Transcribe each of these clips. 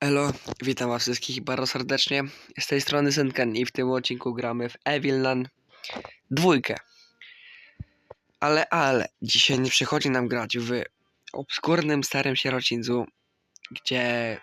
Elo, witam was wszystkich bardzo serdecznie. Z tej strony Senken i w tym odcinku gramy w Evilnan dwójkę. Ale, ale, dzisiaj nie przychodzi nam grać w obskurnym starym sierocińcu, gdzie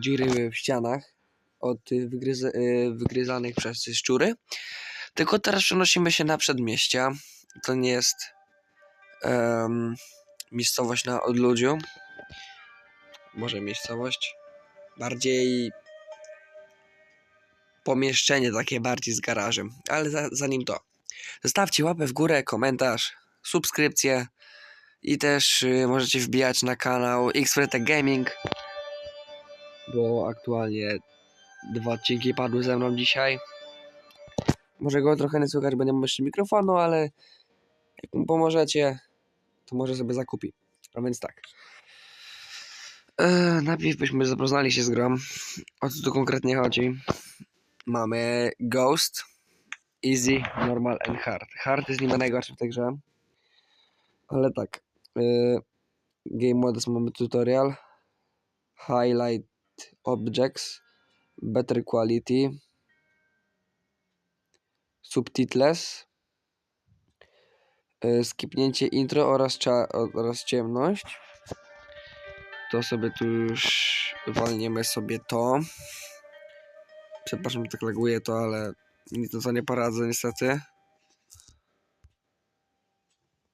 dziury w ścianach od y, wygryza, wygryzanych przez szczury. Tylko teraz przenosimy się na przedmieścia. To nie jest em, miejscowość na odludziu. Może miejscowość bardziej pomieszczenie takie bardziej z garażem. Ale za, zanim to, zostawcie łapę w górę, komentarz, subskrypcję i też y, możecie wbijać na kanał Xfretek Gaming, bo aktualnie dwa odcinki padły ze mną dzisiaj. Może go trochę nie słychać, mam jeszcze mikrofonu, ale jak mu pomożecie, to może sobie zakupi. A więc tak. Eee, najpierw byśmy zapoznali się z grą. O co tu konkretnie chodzi? Mamy Ghost, Easy, Normal and Hard. Hard jest niby najgorszy w tej grze. Ale tak. Eee, game Modes mamy tutorial. Highlight Objects. Better Quality. Subtitles. Eee, skipnięcie intro oraz, oraz ciemność to sobie tu już walniemy sobie to. Przepraszam, że tak laguje to, ale nic na to nie poradzę niestety.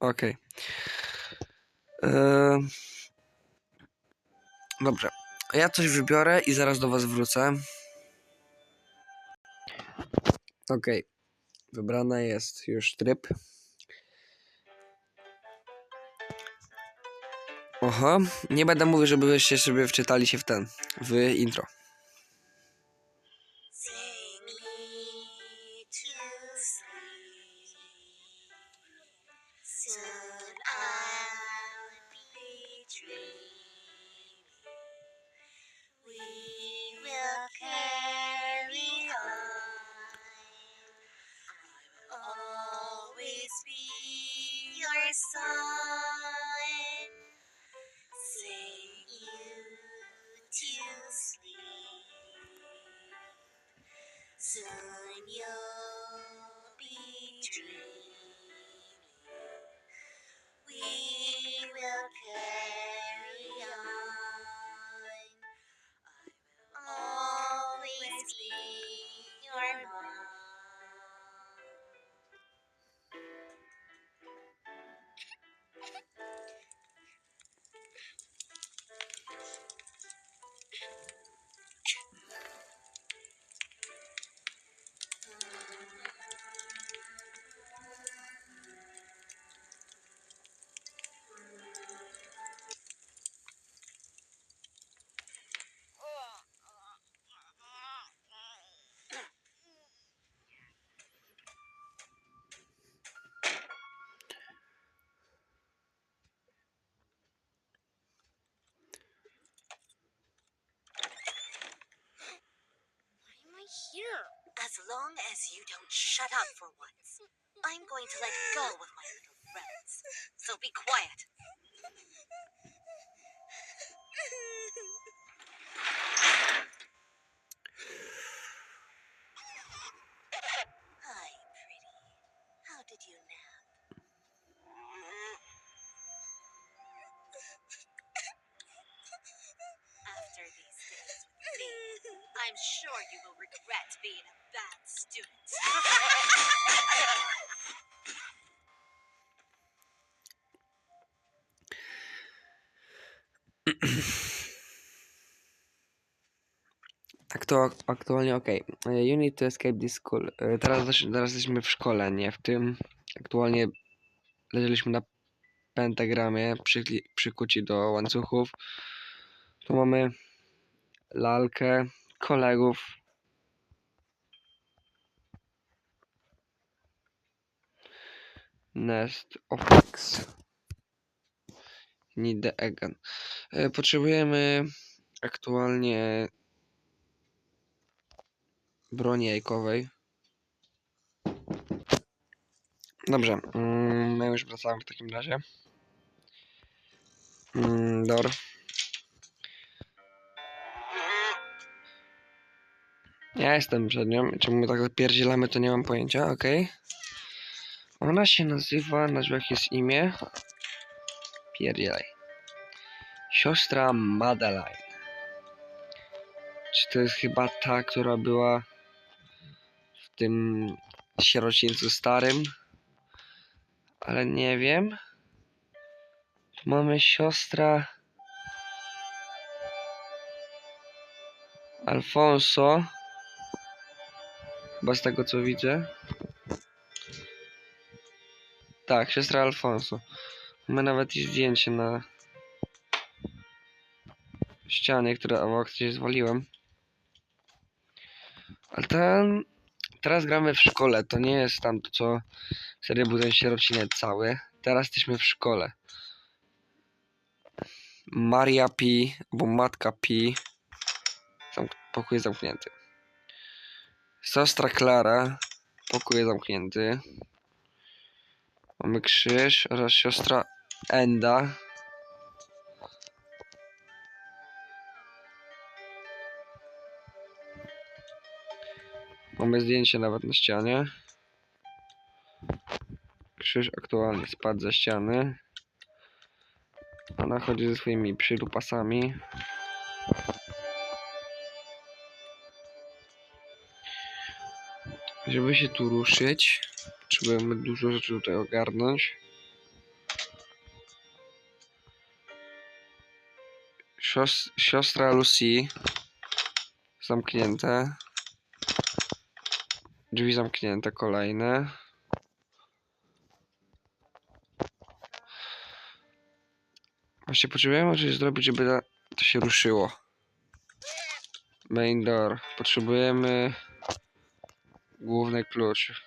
Okej. Eee, Dobrze. Ja coś wybiorę i zaraz do was wrócę. Okej. Wybrana jest już tryb. Oho, nie będę mówił, żebyście sobie wczytali się w ten, w intro. could you be dreaming? We will care. Here? As long as you don't shut up for once, I'm going to let go of my little friends. So be quiet. Hi, pretty. How did you nap? After these days with me, I'm sure you will to aktualnie ok. You need to escape this school. E, Teraz, teraz jesteśmy w szkole, nie w tym. Aktualnie leżeliśmy na pentagramie, przykli, przykuci do łańcuchów. Tu mamy lalkę, kolegów. Nest of X. Need the again. E, Potrzebujemy aktualnie broni jajkowej. Dobrze, mm, my już wracamy w takim razie. Mm, Dor. Ja jestem przed nią. Czemu my tak odpierdzielamy, to nie mam pojęcia, okej. Ona się nazywa, na drzwiach jest imię. Pierdzielaj. Siostra Madeline. Czy to jest chyba ta, która była tym sierocińcu starym? Ale nie wiem. Tu mamy siostra Alfonso. Chyba z tego co widzę. Tak, siostra Alfonso. Mamy nawet i zdjęcie na ścianie, które obok się zwaliłem. Ale ten... Teraz gramy w szkole, to nie jest tam to, co wtedy był ten sierocinek cały. Teraz jesteśmy w szkole. Maria P, bo matka P. Zam pokój zamknięty. Siostra Klara, pokój zamknięty. Mamy krzyż oraz siostra Enda. Mamy zdjęcie nawet na ścianie. Krzyż aktualnie spadł ze ściany. Ona chodzi ze swoimi przylupasami. Żeby się tu ruszyć, potrzebujemy dużo rzeczy tutaj ogarnąć. Sios siostra Lucy. Zamknięte. Drzwi zamknięte, kolejne. Właśnie potrzebujemy coś zrobić, żeby to się ruszyło. Main door. Potrzebujemy główny klucz.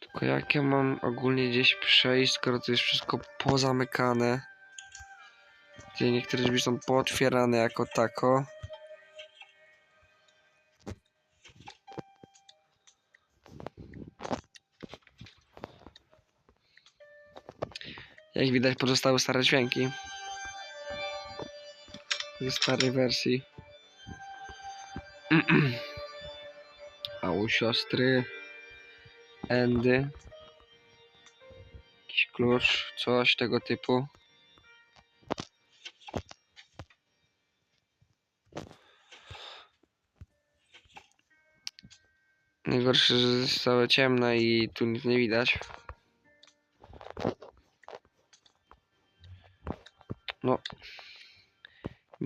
Tylko jak ja mam ogólnie gdzieś przejść, skoro to jest wszystko pozamykane? Gdzie niektóre drzwi są pootwierane jako tako. Widać pozostały stare dźwięki. Ze starej wersji. A u siostry Endy jakiś klucz, coś tego typu. Najgorsze, że jest całe ciemne i tu nic nie widać.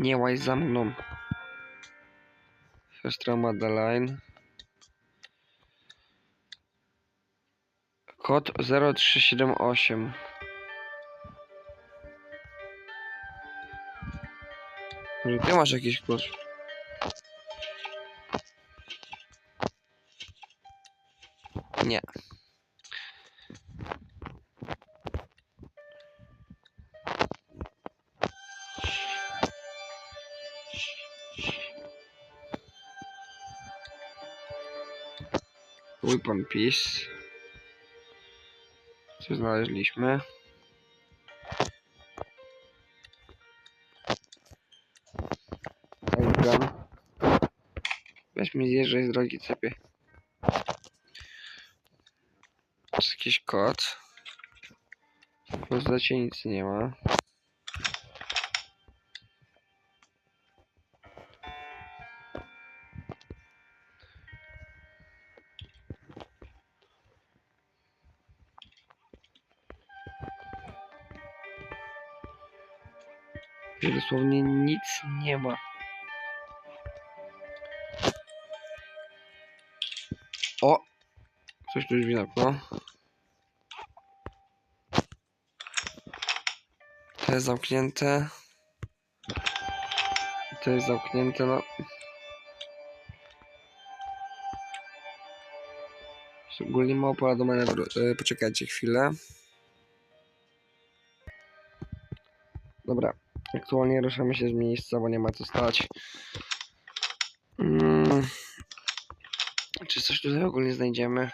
Nie łaź za mną. Siostra Madeline. Kod 0378. Może ty masz jakiś klucz? Weapon Piece. Co znaleźliśmy? Gun. Weź mi zjeżdżaj z drogi cepie. Jest jakiś kod. Postaci nic nie ma. Że dosłownie nic nie ma. O! Coś tu drzwi zamknął. To jest zamknięte. To jest zamknięte, no. Ogólnie mało pola do manewru. Poczekajcie chwilę. aktualnie ruszamy się z miejsca, bo nie ma co stać. Hmm. Czy coś tutaj ogólnie znajdziemy?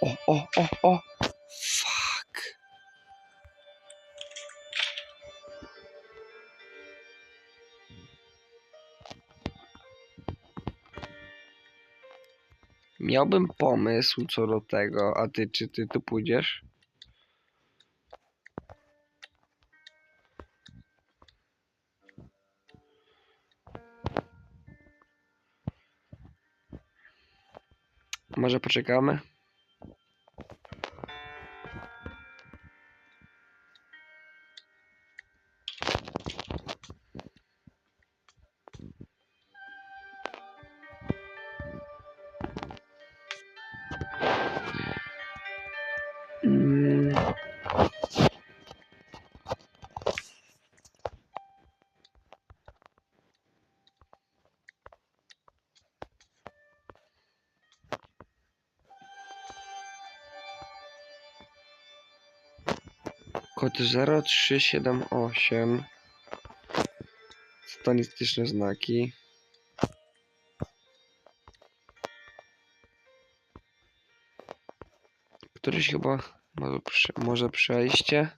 O, o, o, o! Fuck! Miałbym pomysł co do tego, a ty, czy ty tu pójdziesz? Może poczekamy? Kod 0378 Satanistyczne znaki. Któryś chyba może przejście?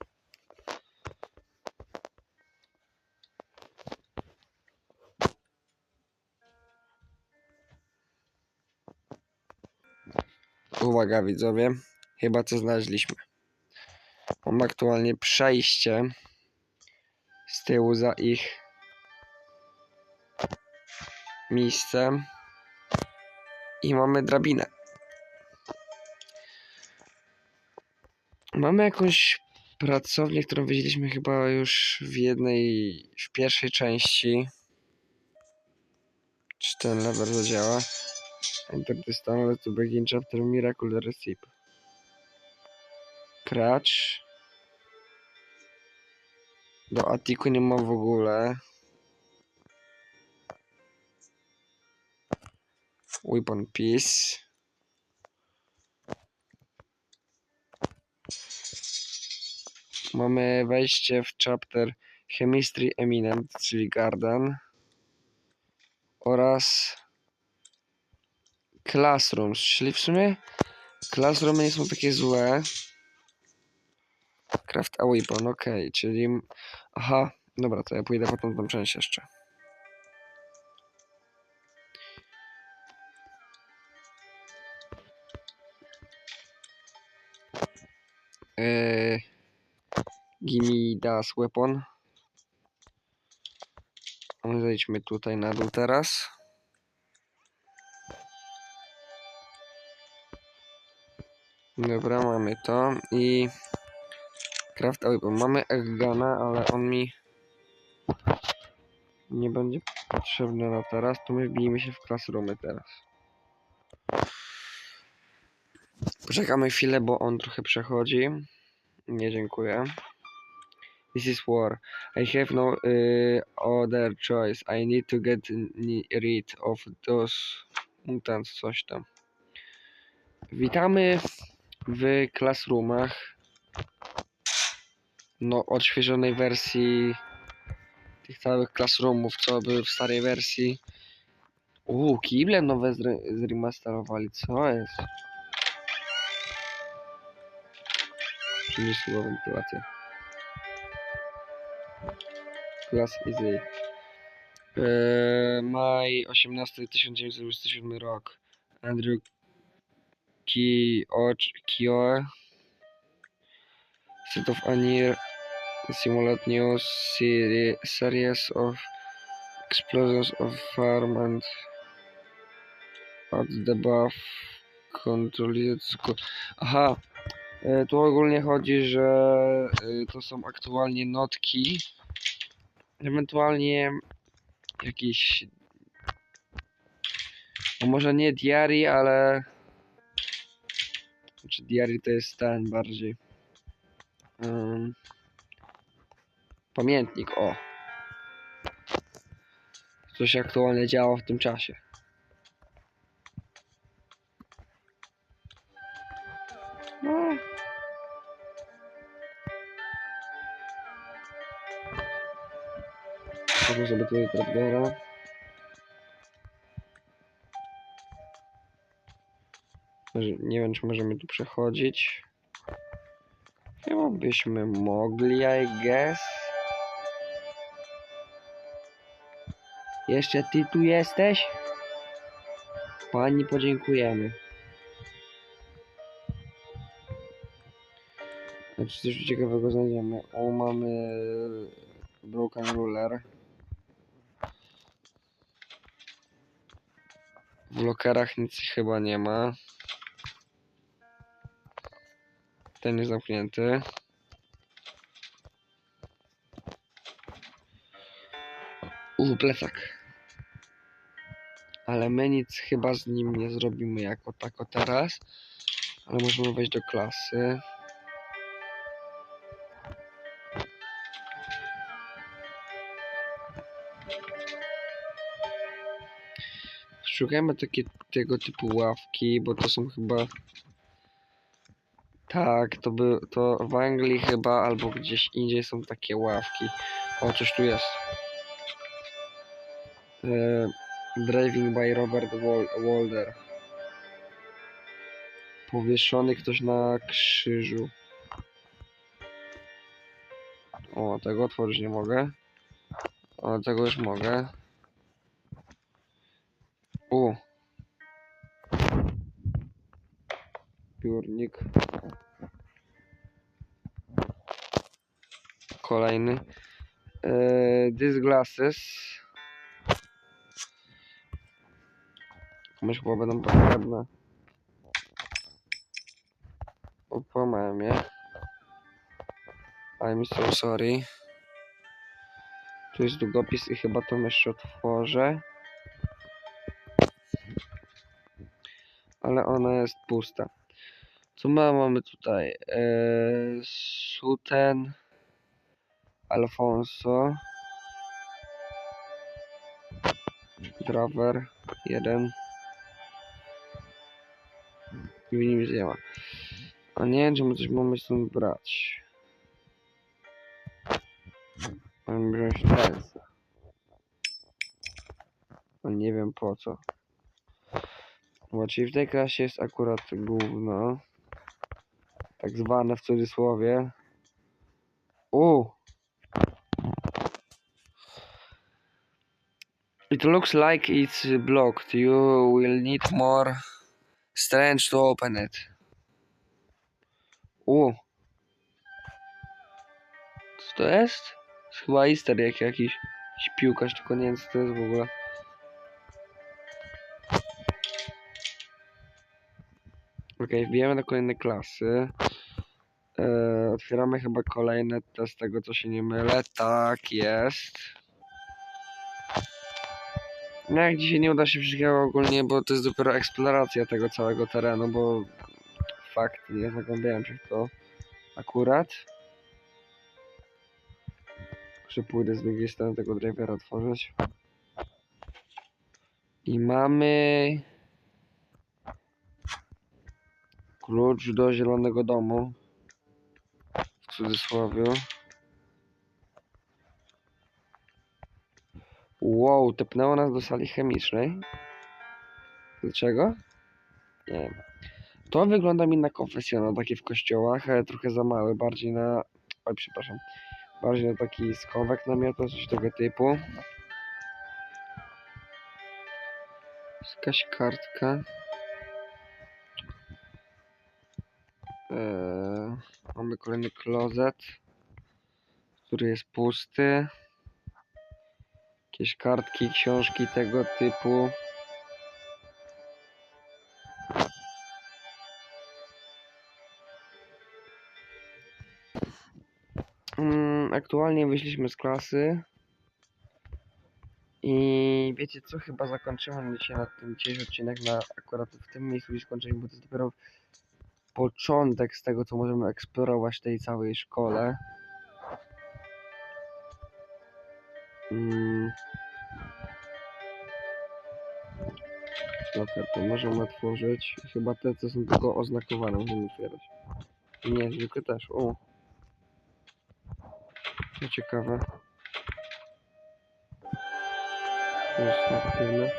Uwaga widzowie, chyba co znaleźliśmy. Mam aktualnie przejście z tyłu za ich miejsce i mamy drabinę. Mamy jakąś pracownię, którą widzieliśmy chyba już w jednej, w pierwszej części. Czy ten lever zadziała? Enter this tunnel to begin chapter Miracle Recipe. Kracz. Do Atiku nie ma w ogóle. Weapon Piece. Mamy wejście w chapter Chemistry Eminent, czyli Garden. Oraz Classrooms, czyli w sumie Classroomy nie są takie złe. Craft a weapon, ok, czyli... Aha, dobra, to ja pójdę potem tą część jeszcze. Eee, gimme das weapon. My Zejdźmy tutaj na dół teraz. Dobra, mamy to i craft weapon. Mamy Eggana, ale on mi nie będzie potrzebny na teraz, to my wbijmy się w classroomy teraz. Poczekamy chwilę, bo on trochę przechodzi. Nie, dziękuję. This is war. I have no y, other choice. I need to get rid of those mutants, coś tam. Witamy w classroomach. No, odświeżonej wersji tych całych classroomów, co były w starej wersji. Uuu, kible nowe zre- zremasterowali, co jest? Przemysłowa wentylacja. Class Easy. Eee, maj 18 1927 rok. Andrew Kioch, Kioe. Set of Anir. Simulate new seri series of explosions of farm and at the buff controlled sco- Aha, e, tu ogólnie chodzi, że e, to są aktualnie notki, ewentualnie jakiś, no może nie diary, ale znaczy diary to jest ten bardziej. Ym, pamiętnik, o. Co się aktualnie działo w tym czasie. No. Może sobie tutaj Nie wiem, czy możemy tu przechodzić. Chyba byśmy mogli, I guess. Jeszcze ty tu jesteś? Pani podziękujemy. Znaczy coś ciekawego znajdziemy. O, mamy broken ruler. W lokerach nic chyba nie ma. Ten jest zamknięty. U, plecak. Ale my nic chyba z nim nie zrobimy jako tako teraz. Ale możemy wejść do klasy. Szukajmy takie, tego typu ławki, bo to są chyba... Tak, to by, to w Anglii chyba, albo gdzieś indziej są takie ławki. O, coś tu jest. E, Driving by Robert Wal Walder. Powieszony ktoś na krzyżu. O, tego otworzyć nie mogę. O, tego już mogę. U. Piórnik. Kolejny. Eee, these glasses. Komuś chyba będą potrzebne. Upłamałem je. I'm so sorry. Tu jest długopis i chyba to jeszcze otworzę. ale ona jest pusta. Co ma, mamy tutaj? Eee, Suten, Alfonso, Draver, jeden. I nie ma. A nie wiem, czy coś mamy stąd brać. Mam wziąć ten. No nie wiem po co. Czyli w tej klasie jest akurat gówno. Tak zwane w cudzysłowie. U. It looks like it's blocked. You will need more strange to open it. U. Co to jest? Jest chyba easter egg jakiś. Jakiś piłkarz, tylko nie wiem co to jest w ogóle. Okej, wbijamy do kolejnej klasy. E, otwieramy chyba kolejne te z tego co się nie mylę. Tak jest. No jak dzisiaj nie uda się wszystkiego ogólnie, bo to jest dopiero eksploracja tego całego terenu, bo fakt, nie zagłębiałem się w to akurat. Że pójdę z drugiej strony tego drivera otworzyć. I mamy klucz do zielonego domu. W cudzysłowie. Wow, tepnęło nas do sali chemicznej. Dlaczego? Nie wiem. To wygląda mi na konfesjonał, taki w kościołach, ale trochę za mały, bardziej na... Oj, przepraszam. Bardziej na taki schowek namiotu, coś tego typu. Jakaś kartka. Eee, mamy kolejny klozet, który jest pusty. Jakieś kartki, książki tego typu. Mm, aktualnie wyszliśmy z klasy. I wiecie co, chyba zakończymy dzisiaj na tym dzisiejszy odcinek na akurat w tym miejscu i skończymy, bo to jest dopiero początek z tego, co możemy eksplorować w tej całej szkole. Mm. Loker to możemy otworzyć. Chyba te, co są tylko oznakowane, możemy otwierać. Nie, zwykle też. O. To ciekawe. To jest aktywne.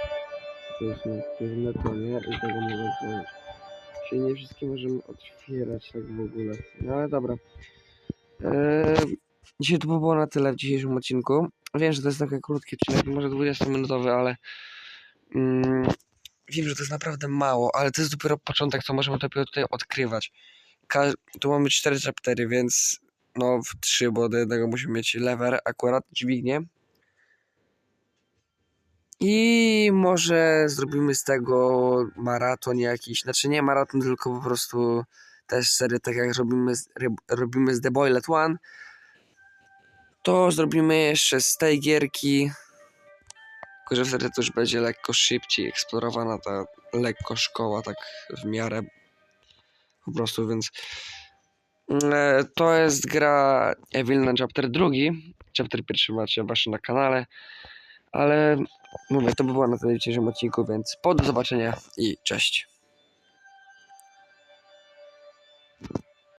To jest nieaktywne, to nie. I tego mogę otworzyć. Czyli nie wszystkie możemy otwierać tak w ogóle. No ale dobra. Eee, dzisiaj to by było na tyle w dzisiejszym odcinku. Wiem, że to jest taki krótki odcinek, może 20-minutowy, ale mm, wiem, że to jest naprawdę mało, ale to jest dopiero początek, co możemy dopiero tutaj odkrywać. ka- tu mamy cztery chaptery, więc no w trzy, bo do jednego musimy mieć lever, akurat dźwignię. I może zrobimy z tego maraton jakiś, znaczy nie maraton, tylko po prostu też serię, tak jak robimy robimy z The Boilet One, to zrobimy jeszcze z tej gierki, tylko że wtedy to już będzie lekko szybciej eksplorowana ta lekko szkoła, tak w miarę po prostu, więc e, to jest gra Evilna Chapter drugi, Chapter pierwszy macie właśnie na kanale, ale mówię, to by było na tyle dzisiejszym odcinku, więc po do zobaczenia i cześć.